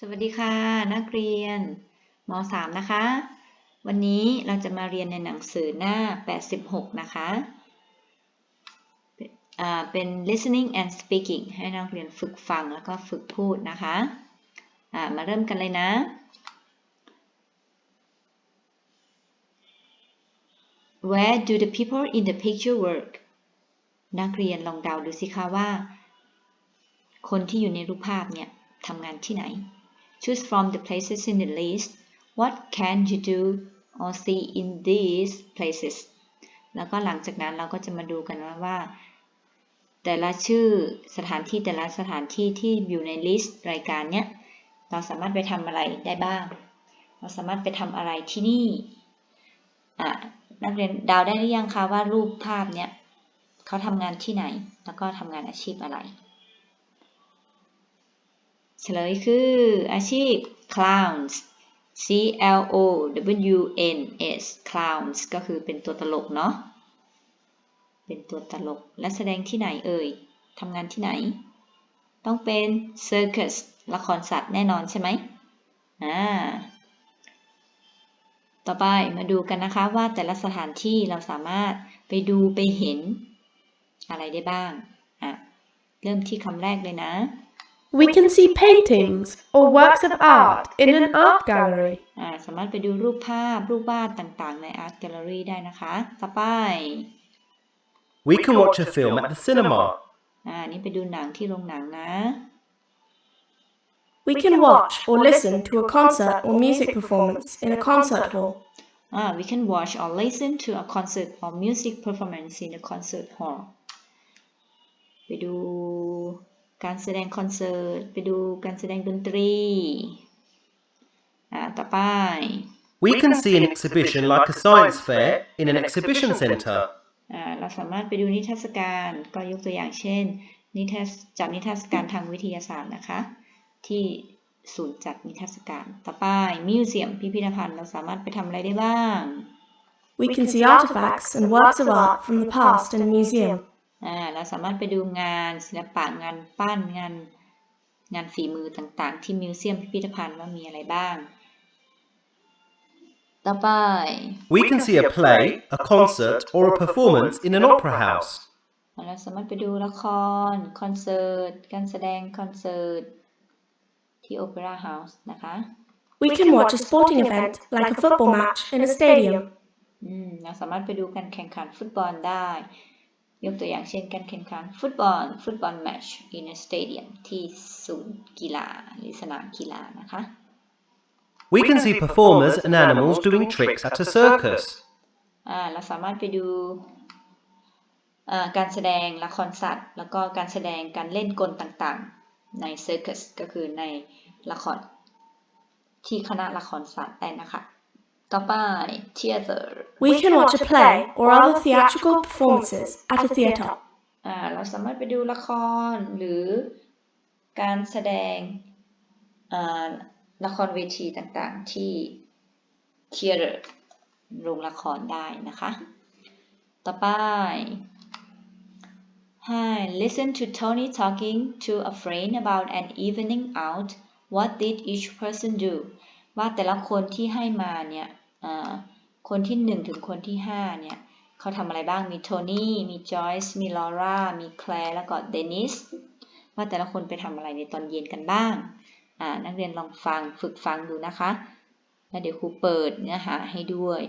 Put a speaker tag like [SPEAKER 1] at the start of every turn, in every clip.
[SPEAKER 1] สวัสดีค่ะ นักเรียนม .3 นะคะ วันนี้เราจะมาเรียนในหนังสือหน้า 86 นะคะเป็น listening and speaking ให้นักเรียนฝึกฟังแล้วก็ฝึกพูดนะคะมาเริ่มกันเลยนะ Where do the people in the picture work นักเรียนลองเดาดูสิคะว่า คนที่อยู่ในรูปภาพเนี่ยทำงานที่ไหน Choose from the places in the list what can you do or see in these places แล้วก็หลังจากนั้นเราก็จะมาดูกันว่า แต่ละชื่อสถานที่แต่ละสถานที่ที่อยู่ในลิสต์รายการเนี้ยเราสามารถไปทำอะไรได้บ้าง เราสามารถไปทำอะไรที่นี่อะนักเรียนดาวได้หรือยังคะว่ารูปภาพเนี้ยเขาทำงานที่ไหน แล้วก็ทำงานอาชีพอะไร เฉลยคืออาชีพ clowns C L O W N S clowns ก็คือเป็นตัวตลกเนาะ เป็นตัวตลก และแสดงที่ไหนเอ่ย ทำงานที่ไหน ต้องเป็น circus ละครสัตว์แน่นอนใช่ไหมอ่า ต่อไปมาดูกันนะคะว่าแต่ละสถานที่เราสามารถไปดูไปเห็นอะไรได้บ้าง อะ เริ่มที่คำแรกเลยนะ
[SPEAKER 2] We can see paintings or works of art in an art gallery.
[SPEAKER 1] อ่าสามารถไปดูรูปภาพ รูปวาดต่างๆ ใน Art Gallery ได้นะคะ ต่อไป
[SPEAKER 3] We can watch a film at the cinema.
[SPEAKER 1] อ่า นี่ไปดูหนังที่โรงหนังนะ
[SPEAKER 2] We can watch or listen to a concert or music performance in a concert hall.
[SPEAKER 1] อ่า we can watch or listen to a concert or music performance in a concert hall ไปดู การแสดงคอนเสิร์ต ไปดูการแสดงดนตรีอ่าต่อไป
[SPEAKER 3] We can see an exhibition like a science fair in an exhibition centre.
[SPEAKER 1] อ่าเราสามารถไปดูนิทรรศการก็ยกตัวอย่างเช่น นิทรรศจัดนิทรรศการทางวิทยาศาสตร์นะคะ ที่ศูนย์จัดนิทรรศการ ต่อไปมิวเซียมพิพิธภัณฑ์เราสามารถไปทำอะไรได้บ้าง
[SPEAKER 2] We can see artifacts and works of art from the past in a museum.
[SPEAKER 1] อ่าเราสามารถไปดูงานศิลปะงานปั้นงานงานฝีมือต่างๆ ที่มิวเซียมพิพิธภัณฑ์ว่ามีอะไรบ้าง ต่อไป
[SPEAKER 3] We can see a play, a concert, or a performance in an opera house.
[SPEAKER 1] เราสามารถไปดูละคร คอนเสิร์ต การแสดงคอนเสิร์ตที่ Opera House นะคะ
[SPEAKER 2] We can watch a sporting event like a football match in a stadium.
[SPEAKER 1] อืมเราสามารถไปดูการแข่งขันฟุตบอลได้ ยกตัวอย่างเช่นการแข่งขันฟุตบอลฟุตบอลแมตช์ in a stadium ที่ศูนย์กีฬาหรือสนามกีฬานะคะ
[SPEAKER 3] We can see performers and animals doing tricks at a circus.
[SPEAKER 1] อ่าเราสามารถไปดูอ่าการแสดงละครสัตว์ แล้วก็การแสดงการเล่นกลต่างๆ ใน circus ก็คือในละครที่คณะละครสัตว์ได้นะคะ ต่อไป theater
[SPEAKER 2] We can watch a play or other theatrical performances at a theatre.
[SPEAKER 1] อ่าเราสามารถไปดูละครหรือการแสดงอ่าละครเวทีต่างๆที่ theater โรงละครได้นะคะ ต่อไป Hi listen to Tony talking to a friend about an evening out what did each person do ว่าแต่ละคนที่ให้มาเนี่ยอ่า คนที่หนึ่งถึงคนที่ห้าเนี่ยเขาทำอะไรบ้าง มีโทนี่ มีจอยส์ มีลอร่า มีแคลร์ แล้วก็เดนิส ว่าแต่ละคนไปทำอะไรในตอนเย็นกันบ้าง นักเรียนลองฟังฝึกฟังดูนะคะ แล้วเดี๋ยวครูเปิดเนื้อหาให้ด้วย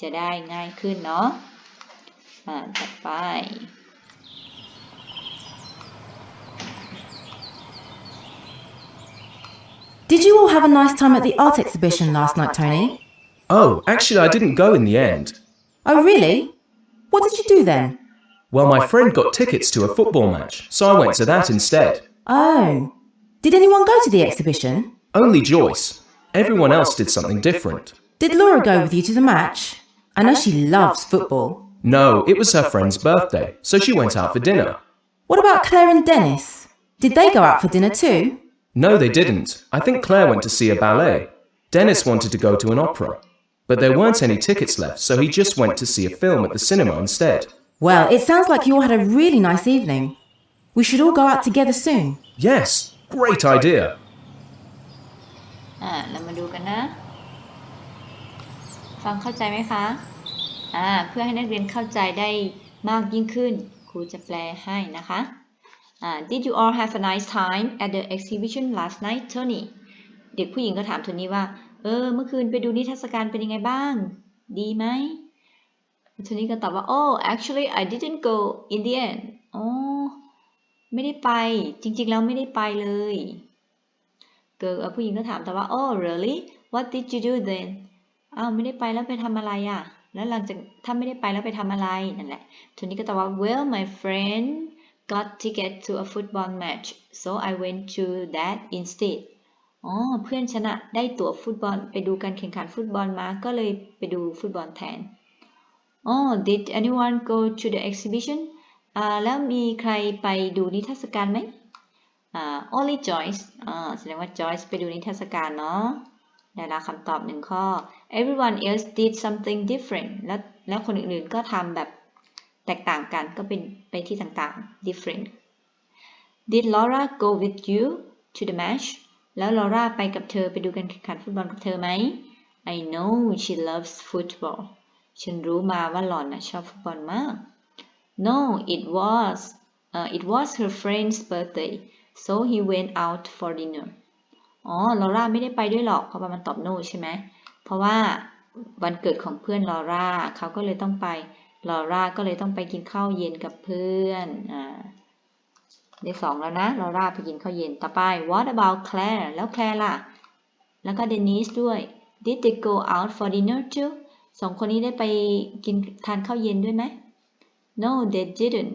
[SPEAKER 1] จะได้ง่ายขึ้นเนาะอ่าถัดไป
[SPEAKER 4] Did you all have a nice time at the art exhibition last night, Tony?
[SPEAKER 5] Oh, actually, I didn't go in the end.
[SPEAKER 4] Oh, really? What did you do then?
[SPEAKER 5] Well, my friend got tickets to a football match, so I went to that instead.
[SPEAKER 4] Oh. Did anyone go to the exhibition?
[SPEAKER 5] Only Joyce. Everyone else did something different.
[SPEAKER 4] Did Laura go with you to the match? I know she loves football.
[SPEAKER 5] No, it was her friend's birthday, so she went out for dinner.
[SPEAKER 4] What about Claire and Dennis? Did they go out for dinner too?
[SPEAKER 5] No, they didn't. I think Claire went to see a ballet. Dennis wanted to go to an opera But there weren't any tickets left, so he just went to see a film at the cinema instead.
[SPEAKER 4] Well, it sounds like you all had a really nice evening. We should all go out together soon.
[SPEAKER 5] Yes, great idea.
[SPEAKER 1] อ่า เรามาดูกันนะ ฟังเข้าใจไหมคะ อ่า เพื่อให้นักเรียนเข้าใจได้มากยิ่งขึ้น ครูจะแปลให้นะคะ อ่า Did you all have a nice time at the exhibition last night Tony เด็กผู้หญิงก็ถามโทนี่ว่า เออ เมื่อคืนไปดูนิทรรศการเป็นยังไงบ้าง ดีไหมโทนี่ก็ตอบว่า oh actually I didn't go in the end อ๋อ ไม่ได้ไป จริงๆ แล้วไม่ได้ไปเลย เกิร์ลผู้หญิงก็ถามแต่ว่า oh really what did you do then อ้าวไม่ได้ไปแล้วไปทำอะไรอะ แล้วหลังจากถ้าไม่ได้ไปแล้วไปทำอะไรนั่นแหละโทนี่ก็ตอบว่า well my friend got ticket to a football match so I went to that instead อ๋อเพื่อนชนะได้ตั๋วฟุตบอลไปดูการแข่งขันฟุตบอลมาก็เลยไปดูฟุตบอลแทนอ๋อ did anyone go to the exhibition อ่าแล้วมีใครไปดูนิทรรศการไหมอ่า only Joyce อ่าแสดงว่า Joyce ไปดูนิทรรศการเนาะได้ละคำตอบหนึ่งข้อ everyone else did something different แล้วแล้วคนอื่นๆก็ทำแบบแตกต่างกันก็เป็นไปที่ต่างๆ different did Laura go with you to the match แล้ว Laura ไปกับเธอไปดูการแข่งขันฟุตบอลกับเธอไหม I know she loves football ฉันรู้มาว่าหล่อนนะชอบฟุตบอลมาก No it was uh, it was her friend's birthday so he went out for dinner อ๋อลอร่าไม่ได้ไปด้วยหรอกเพราะว่ามันตอบ no ใช่ไหม เพราะว่าวันเกิดของเพื่อนลอร่าเขาก็เลยต้องไปลอร่าก็เลยต้องไปกินข้าวเย็นกับเพื่อนอ่า ได้สองแล้วนะลอร่าไปกินข้าวเย็นต่อไป what about Claire แล้วแคลร์ล่ะ แล้วก็เดนิสด้วย did they go out for dinner too สองคนนี้ได้ไปกินทานข้าวเย็นด้วยไหม no they didn't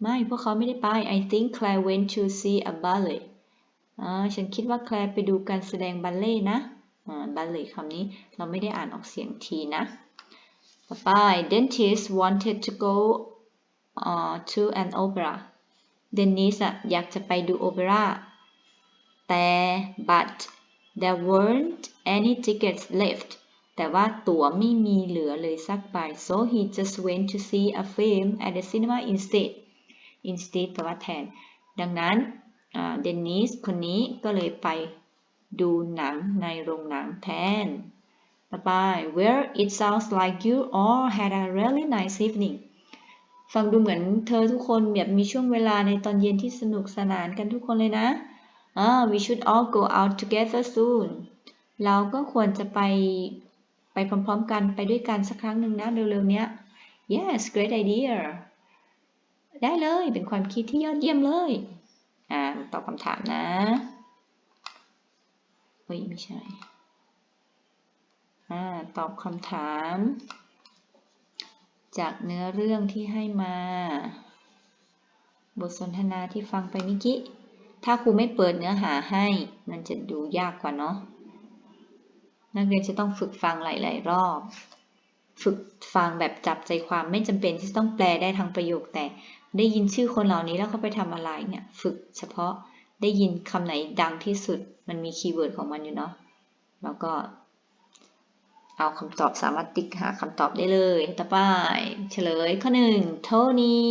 [SPEAKER 1] ไม่พวกเขาไม่ได้ไป I think Claire went to see a ballet อ่าฉันคิดว่าแคลร์ไปดูการแสดงบัลเล่ต์นะอ่าบัลเล่ต์คำนี้เราไม่ได้อ่านออกเสียงทีนะ ต่อไป dentist wanted to go uh, to an opera dentist อะอยากจะไปดูโอเปร่าแต่ but there weren't any tickets left แต่ว่าตั๋วไม่มีเหลือเลยสักใบ so he just went to see a film at the cinema instead instead แปลว่าแทน ดังนั้นเดนนิสคนนี้ก็เลยไปดูหนังในโรงหนังแทนต่อไป Well it sounds like you all had a really nice evening ฟังดูเหมือนเธอทุกคนแบบมีช่วงเวลาในตอนเย็นที่สนุกสนานกันทุกคนเลยนะอ่า we should all go out together soon เราก็ควรจะไปไปพร้อมๆกันไปด้วยกันสักครั้งหนึ่งนะเร็วๆเนี้ย yes great idea ได้เลยเป็นความคิดที่ยอดเยี่ยมเลย อ่าตอบคำถามนะเฮ้ยไม่ใช่ อ่า ตอบคำถาม จากเนื้อเรื่องที่ให้มา บทสนทนาที่ฟังไปเมื่อกี้ ถ้าครูไม่เปิดเนื้อหาให้ มันจะดูยากกว่าเนาะ นักเรียนจะต้องฝึกฟังหลาย ๆ รอบ ฝึกฟังแบบจับใจความไม่จำเป็นที่ต้องแปลได้ทั้งประโยค แต่ได้ยินชื่อคนเหล่านี้แล้วเขาไปทำอะไรเนี่ย ฝึกเฉพาะได้ยินคำไหนดังที่สุด มันมีคีย์เวิร์ดของมันอยู่เนาะ แล้วก็ เอาคำตอบสามารถติ๊กหาคำตอบได้เลย ต่อไปเฉลยข้อหนึ่งโทนี่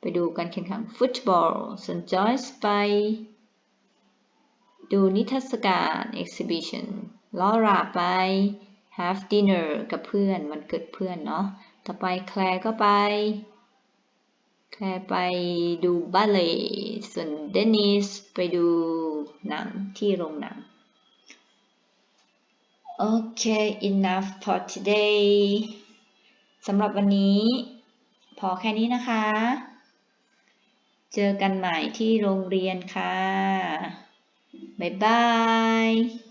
[SPEAKER 1] ไปดูการแข่งขันฟุตบอลส่วนจอยส์ไป ดูนิทรรศการ exhibition ลอราไป have dinner กับเพื่อนวันเกิดเพื่อนเนาะ ต่อไปแคลร์ก็ไป แคลร์ไปดูบัลเล่ต์ส่วนเดนิสไปดูหนังที่โรงหนัง โอเค enough for today สำหรับวันนี้ พอแค่นี้นะคะ เจอกันใหม่ที่โรงเรียนค่ะ บ๊ายบาย